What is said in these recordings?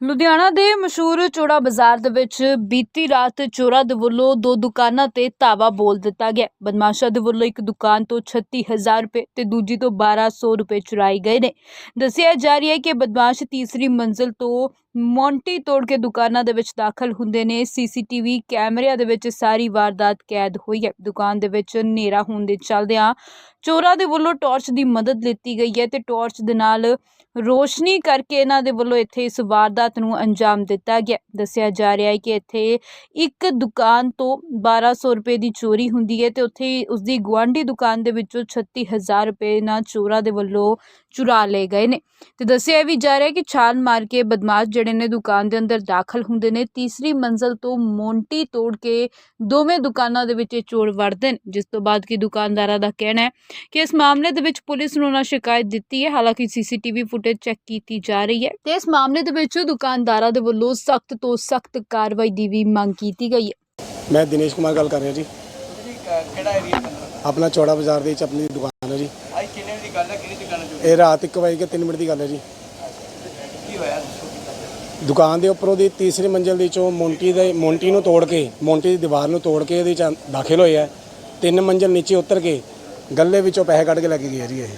ਲੁਧਿਆਣਾ ਦੇ ਮਸ਼ਹੂਰ ਚੋੜਾ ਬਾਜ਼ਾਰ ਦੇ ਵਿੱਚ ਬੀਤੀ ਰਾਤ ਚੋਰਾਂ ਦੇ ਵੱਲੋਂ ਦੋ ਦੁਕਾਨਾਂ ਤੇ ਧਾਵਾ ਬੋਲ ਦਿੱਤਾ ਗਿਆ। ਬਦਮਾਸ਼ਾਂ ਦੇ ਵੱਲੋਂ ਇੱਕ ਦੁਕਾਨ ਤੋਂ 36000 ਰੁਪਏ ਤੇ ਦੂਜੀ ਤੋਂ 1200 ਰੁਪਏ ਚੁਰਾਏ ਗਏ ਨੇ। ਦੱਸਿਆ ਜਾ ਰਿਹਾ ਹੈ ਕਿ ਬਦਮਾਸ਼ ਤੀਸਰੀ ਮੰਜ਼ਲ ਤੋਂ ਮੌਂਟੀ ਤੋੜ ਕੇ ਦੁਕਾਨਾਂ ਦੇ ਵਿੱਚ ਦਾਖਲ ਹੁੰਦੇ ਨੇ। ਸੀਸੀਟੀਵੀ ਕੈਮਰਿਆਂ ਦੇ ਵਿੱਚ ਸਾਰੀ ਵਾਰਦਾਤ ਕੈਦ ਹੋਈ ਹੈ। ਦੁਕਾਨ ਦੇ ਵਿੱਚ ਹਨੇਰਾ ਹੋਣ ਦੇ ਚੱਲਦਿਆਂ ਚੋਰਾਂ ਦੇ ਵੱਲੋਂ ਟਾਰਚ ਦੀ ਮਦਦ ਲਿੱਤੀ ਗਈ ਹੈ ਤੇ ਟਾਰਚ ਦੇ ਨਾਲ ਰੋਸ਼ਨੀ ਕਰਕੇ ਇਹਨਾਂ ਦੇ ਵੱਲੋਂ ਇੱਥੇ ਇਸ ਵਾਰਦਾਤ ਨੂੰ ਅੰਜਾਮ ਦਿੱਤਾ ਗਿਆ। ਦੱਸਿਆ ਜਾ ਰਿਹਾ ਹੈ ਕਿ ਇੱਥੇ ਇੱਕ ਦੁਕਾਨ ਤੋਂ 1200 ਰੁਪਏ ਦੀ ਚੋਰੀ ਹੁੰਦੀ ਹੈ ਤੇ ਉੱਥੇ ਉਸ ਦੀ ਗੁਆਂਢੀ ਦੁਕਾਨ ਦੇ ਵਿੱਚੋਂ 36000 ਰੁਪਏ ਨਾਲ ਚੋਰਾਂ ਦੇ ਵੱਲੋਂ ਚੁਰਾ ਲਏ ਗਏ ਨੇ। ਤੇ ਦੱਸਿਆ ਵੀ ਜਾ ਰਿਹਾ ਕਿ ਛਾਲ ਮਾਰ ਕੇ ਬਦਮਾਸ਼ ਜਿਹੜੇ ਨੇ ਦੁਕਾਨ ਦੇ ਅੰਦਰ ਦਾਖਲ ਹੁੰਦੇ ਨੇ। ਤੀਸਰੀ ਮੰਜ਼ਲ ਤੋਂ ਮੋਂਟੀ ਤੋੜ ਕੇ ਦੋਵੇਂ ਦੁਕਾਨਾਂ ਦੇ ਵਿੱਚ ਇਹ ਚੋਰ ਵੜਦੇ ਨੇ। ਜਿਸ ਤੋਂ ਬਾਅਦ ਕਿ ਦੁਕਾਨਦਾਰਾਂ ਦਾ ਕਹਿਣਾ ਹੈ ਕਿ ਇਸ ਮਾਮਲੇ ਦੇ ਵਿੱਚ ਪੁਲਿਸ ਨੂੰ ਉਹਨਾਂ ਸ਼ਿਕਾਇਤ ਦਿੱਤੀ ਹੈ। ਹਾਲਾਂਕਿ ਸੀਸੀਟੀਵੀ ਫੁਟੇਜ ਚੈੱਕ ਕੀਤੀ ਜਾ ਰਹੀ ਹੈ। ਤੇ ਇਸ ਮਾਮਲੇ ਦੇ ਵਿੱਚ ਦੁਕਾਨਦਾਰਾਂ ਦੇ ਵੱਲੋਂ ਸਖਤ ਤੋਂ ਸਖਤ ਕਾਰਵਾਈ ਦੀ ਵੀ ਮੰਗ ਕੀਤੀ ਗਈ ਹੈ। ਮੈਂ ਦਿਨੇਸ਼ ਕੁਮਾਰ ਗੱਲ ਕਰ ਰਿਹਾ ਜੀ। ਜੀ ਕ- ਕਿਹੜਾ ਏਰੀਆ ਪੈਂਦਾ ਆਪਣਾ ਚੌੜਾ ਬਾਜ਼ਾਰ ਦੇ ਵਿੱਚ ਆਪਣੀ ਦੁਕਾਨ ਹੈ ਜੀ। ਕਿੰਨੇ ਦੀ ਗੱਲ ਹੈ ਕਿਹੜੀ ਦੁਕਾਨ ਚੋਰੀ ਇਹ ਰਾਤ 1 ਵਜੇ ਕੇ 3 ਮਿੰਟ ਦੀ ਗੱਲ ਹੈ ਜੀ। ਕੀ ਹੋਇਆ? ਦੁਕਾਨ ਦੇ ਉੱਪਰੋਂ ਦੀ ਤੀਸਰੀ ਮੰਜ਼ਲ ਦੇ ਚੋਂ ਮੋਂਟੀ ਦੇ ਮੋਂਟੀ ਨੂੰ ਤੋੜ ਕੇ ਮੋਂਟੀ ਦੀ ਦੀਵਾਰ ਨੂੰ ਤੋੜ ਕੇ ਇਹਦੇ ਚ ਦਾਖਲ ਹੋਏ ਆ। ਤਿੰਨ ਮੰਜ਼ਲ ਨੀਚੇ ਉਤਰ ਕੇ ਗੱਲੇ ਵਿੱਚੋਂ ਪੈਸੇ ਕੱਢ ਕੇ ਲੈ ਕੇ ਗਏ ਜੀ ਇਹ।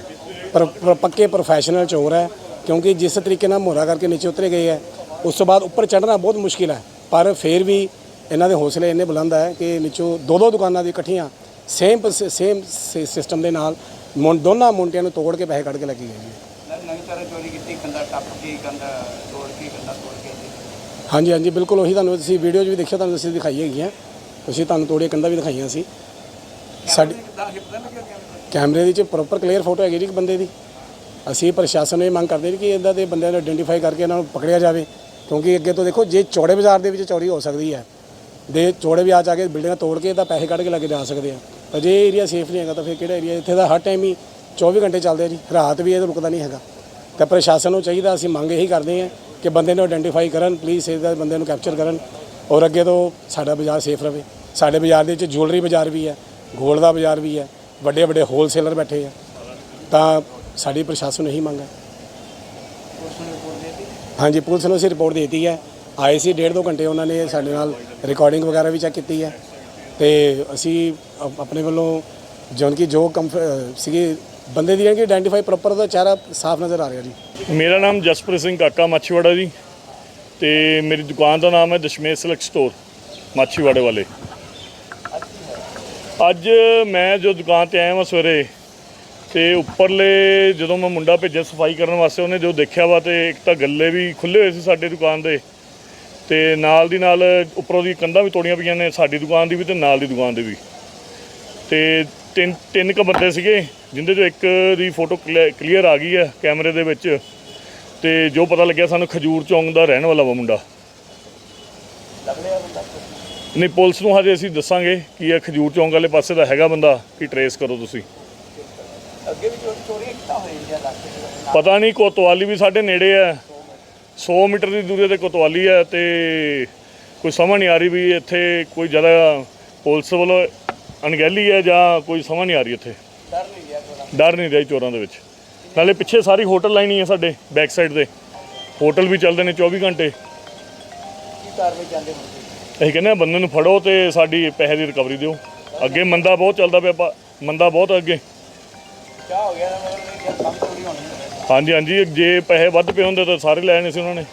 ਪਰ ਪੱਕੇ ਪ੍ਰੋਫੈਸ਼ਨਲ ਚੋਰ ਹੈ ਕਿਉਂਕਿ ਜਿਸ ਤਰੀਕੇ ਨਾਲ ਮੋਹਰਾ ਕਰਕੇ ਨੀਚੇ ਉਤਰੇ ਗਏ ਹੈ ਉਸ ਤੋਂ ਬਾਅਦ ਉੱਪਰ ਚੜ੍ਹਨਾ ਬਹੁਤ ਮੁਸ਼ਕਿਲ ਹੈ। ਪਰ ਫਿਰ ਵੀ ਇਹਨਾਂ ਦੇ ਹੌਸਲੇ ਇੰਨੇ ਬੁਲੰਦ ਹੈ ਕਿ ਨੀਚੋਂ ਦੋ ਦੋ ਦੁਕਾਨਾਂ ਦੀ ਇਕੱਠੀਆਂ ਸੇਮ ਸੇਮ ਸਿਸਟਮ ਦੇ ਨਾਲ ਮੋਂ- ਦੋਨਾਂ ਮੋਂਟਿਆਂ ਨੂੰ ਤੋੜ ਕੇ ਪੈਸੇ ਕੱਢ ਕੇ ਲੈ ਕੇ ਗਏ ਜੀ। ਨ- ਨਵੀਂ ਤਰ੍ਹਾਂ ਚੋਰੀ ਕੀਤੀ ਕੰਦਾ ਟੱਪ ਕੇ ਕੰਦਾ ਤੋੜ ਕੇ ਕੰਦਾ ਤੋੜ ਕੇ। ਹਾਂਜੀ ਹਾਂਜੀ ਬਿਲਕੁਲ ਉਹੀ ਤੁਹਾਨੂੰ ਅਸੀਂ ਵੀਡੀਓ 'ਚ ਵੀ ਦੇਖਿਆ ਤੁਹਾਨੂੰ ਅਸੀਂ ਦਿਖਾਈ ਹੈਗੀਆਂ। ਤੁਸੀਂ ਤੁਹਾਨੂੰ ਤੋੜੀਆਂ ਕੰਧਾਂ ਵੀ ਦਿਖਾਈਆਂ ਸੀ। ਸਾਡੀ ਕਿਦਾਂ ਕੈਮਰਾ? ਦੀ ਚ ਪ੍ਰੋਪਰ ਕਲੀਅਰ ਫੋਟੋ ਹੈਗੀ ਜੀ ਇੱਕ ਬੰਦੇ ਦੀ। ਅਸੀਂ ਪ੍ਰਸ਼ਾਸਨ ਨੂੰ ਇਹ ਮੰਗ ਕਰਦੇ ਜੀ ਕਿ ਇਦਾਂ ਦੇ ਬੰਦਿਆਂ ਨੂੰ ਆਇਡੈਂਟੀਫਾਈ ਕਰਕੇ ਇਹਨਾਂ ਨੂੰ ਪਕੜਿਆ ਜਾਵੇ। ਕਿਉਂਕਿ ਅੱਗੇ ਤੋਂ ਦੇਖੋ ਜੇ ਚੌੜੇ ਬਾਜ਼ਾਰ ਦੇ ਵਿੱਚ ਚੋਰੀ ਹੋ ਸਕਦੀ ਹੈ ਦੇ ਚੌੜੇ ਬਾਜ਼ਾਰ 'ਚ ਆ ਕੇ ਬਿਲਡਿੰਗਾਂ ਤੋੜ ਕੇ ਤਾਂ ਪੈਸੇ ਕੱਢ ਕੇ ਲੈ ਕੇ ਜਾ ਸਕਦੇ ਆ। ਜੇ ਏਰੀਆ ਸੇਫ ਨਹੀਂ ਹੈਗਾ ਤਾਂ ਫਿਰ ਕਿਹੜਾ ਏਰੀਆ ਇੱਥੇ ਦਾ ਹਰ ਟਾਈਮ ਹੀ 24 ਘੰਟੇ ਚੱਲਦੇ ਆ ਜੀ। ਰਾਤ ਵੀ ਇਹ ਰੁਕਦਾ ਨਹੀਂ ਹੈਗਾ। ਤਾਂ ਪ੍ਰਸ਼ਾਸਨ ਨੂੰ ਚਾਹੀਦਾ, ਅਸੀਂ ਮੰਗ ਇਹੀ ਕਰਦੇ ਹਾਂ ਕਿ ਬੰਦੇ ਨੂੰ ਆਇਡੈਂਟੀਫਾਈ ਕਰਨ ਪਲੀਜ਼ ਦਾ ਬੰਦੇ ਨੂੰ ਕੈਪਚਰ ਕਰਨ ਔਰ ਅੱਗੇ ਤੋਂ ਸਾਡਾ ਬਾਜ਼ਾਰ ਸੇਫ ਰਵੇ ਸਾਡੇ ਬਾਜ਼ਾਰ ਦੇ ਵਿੱਚ ਜੁਐਲਰੀ ਬਾਜ਼ਾਰ ਵੀ ਹੈ ਗੋਲਡ ਦਾ ਬਾਜ਼ਾਰ ਵੀ ਹੈ ਵੱਡੇ ਵੱਡੇ ਹੋਲਸੇਲਰ ਬੈਠੇ ਆ। ਤਾਂ ਸਾਡੀ ਪ੍ਰਸ਼ਾਸਨ ਇਹੀ ਮੰਗ ਹੈ। ਹਾਂਜੀ, ਪੁਲਿਸ ਨੂੰ ਅਸੀਂ ਰਿਪੋਰਟ ਦੇ ਦਿੱਤੀ ਹੈ। ਆਏ ਸੀ ਡੇਢ ਦੋ ਘੰਟੇ, ਉਹਨਾਂ ਨੇ ਸਾਡੇ ਨਾਲ ਰਿਕਾਰਡਿੰਗ ਵਗੈਰਾ ਵੀ ਚੈੱਕ ਕੀਤੀ ਹੈ। ਤੇ ਅਸੀਂ ਅਪ- ਆਪਣੇ ਵੱਲੋਂ ਜਾਣੀ ਕਿ ਜੋ ਕੰਫ ਸੀਗੇ, ਬੰਦੇ ਦੀ ਕਿ ਆਇਡੈਂਟੀਫਾਈ ਪ੍ਰੋਪਰ ਉਹਦਾ ਚਿਹਰਾ ਸਾਫ਼ ਨਜ਼ਰ ਆ ਰਿਹਾ ਜੀ। ਮੇਰਾ ਨਾਮ ਜਸਪ੍ਰੀਤ ਸਿੰਘ ਕਾਕਾ ਮਾਛੀਵਾੜਾ ਜੀ ਤੇ ਮੇਰੀ ਦੁਕਾਨ ਦਾ ਨਾਮ ਹੈ ਦਸ਼ਮੇਸ਼ ਸਿਲਕ ਸਟੋਰ, ਮਾਛੀਵਾੜੇ ਵਾਲੇ। ਅੱਜ ਮੈਂ ਜੋ ਦੁਕਾਨ ਤੇ ਆਇਆ ਹਾਂ ਸਵੇਰੇ ਤੇ ਉੱਪਰਲੇ ਜਦੋਂ ਮੈਂ ਮੁੰਡਾ ਭੇਜਿਆ ਸਫ਼ਾਈ ਕਰਨ ਵਾਸਤੇ, ਉਹਨੇ ਜੋ ਦੇਖਿਆ ਵਾ ਤੇ ਇੱਕ ਤਾਂ ਗੱਲੇ ਵੀ ਖੁੱਲੇ ਹੋਏ ਸੀ ਸਾਡੇ ਦੁਕਾਨ ਦੇ। ਤੇ ਨਾਲ ਦੀ ਨਾਲ ਉੱਪਰੋਂ ਦੀ ਕੰਧਾਂ ਵੀ ਤੋੜੀਆਂ ਪਈਆਂ ਨੇ ਸਾਡੀ ਦੁਕਾਨ ਦੀ ਵੀ ਤੇ ਨਾਲ ਦੀ ਦੁਕਾਨ ਦੀ ਵੀ। ਤੇ ਤਿੰਨ ਤਿੰਨ ਕ ਬੰਦੇ ਸੀਗੇ ਜਿੰਦੇ ਚੋਂ ਇੱਕ ਦੀ ਫੋਟੋ ਕਲੀਅਰ ਆ ਗਈ ਹੈ ਕੈਮਰੇ ਦੇ ਵਿੱਚ। ਤੇ ਜੋ ਪਤਾ ਲੱਗਿਆ ਸਾਨੂੰ ਖਜੂਰ ਚੌਂਕ ਦਾ ਰਹਿਣ ਵਾਲਾ ਵਾ ਮੁੰਡਾ। ਨਹੀਂ ਪੁਲਿਸ ਨੂੰ ਹਜੇ ਅਸੀਂ ਦੱਸਾਂਗੇ ਕਿ ਇਹ ਖਜੂਰ ਚੌਂਕ ਵਾਲੇ ਪਾਸੇ ਦਾ ਹੈਗਾ ਬੰਦਾ ਕਿ ਟਰੇਸ ਕਰੋ ਤੁਸੀਂ। ਅੱਗੇ ਵੀ ਚੋਰੀ ਕਿੱਦਾਂ ਹੋਈ ਵਿੱਚ? ਪਤਾ ਨਹੀਂ ਕੋਤਵਾਲੀ ਵੀ ਸਾਡੇ ਨੇੜੇ ਹੈ। 100 ਮੀਟਰ ਦੀ ਦੂਰੀ ਤੇ ਕੋਤਵਾਲੀ ਹੈ ਤੇ ਕੋਈ ਸਮਝ ਨਹੀਂ ਆ ਰਹੀ ਵੀ ਇੱਥੇ ਕੋਈ ਜ਼ਿਆਦਾ ਪੁਲਿਸ ਵੱਲੋਂ ਅਣਗਹਿਲੀ ਹੈ ਜਾਂ ਕੋਈ ਸਮਝ ਨਹੀਂ ਆ ਰਹੀ ਇੱਥੇ। ਡਰ ਨਹੀਂ ਚੋਰਾਂ ਡਰ ਨਹੀਂ ਰਿਹਾ ਚੋਰਾਂ ਦੇ ਵਿੱਚ। ਨਾਲੇ ਪਿੱਛੇ ਸਾਰੀ ਹੋਟਲ ਲਾਈਨ ਹੀ ਹੈ ਸਾਡੇ ਬੈਕ ਸਾਈਡ ਤੇ। ਹੋਟਲ ਵੀ ਚੱਲਦੇ ਨੇ 24 ਘੰਟੇ। ਕੀ ਕਾਰਵਾਈ ਚਾਹੁੰਦੇ ਹੋ? ਅਸੀਂ ਕਹਿੰਦੇ ਹਾਂ ਬੰਦੇ ਨੂੰ ਫੜੋ ਤੇ ਸਾਡੀ ਪੈਸੇ ਦੀ ਰਿਕਵਰੀ ਦਿਓ। ਅੱਗੇ ਮੰਦਾ ਬਹੁਤ ਚੱਲਦਾ ਪਿਆ ਮੰਦਾ ਬਹੁਤ ਅੱਗੇ। ਹਾਂਜੀ ਹਾਂਜੀ ਜੇ ਪੈਸੇ ਵੱਧ ਪਏ ਹੁੰਦੇ ਤਾਂ ਸਾਰੇ ਲੈਣੇ ਸੀ ਉਹਨਾਂ ਨੇ।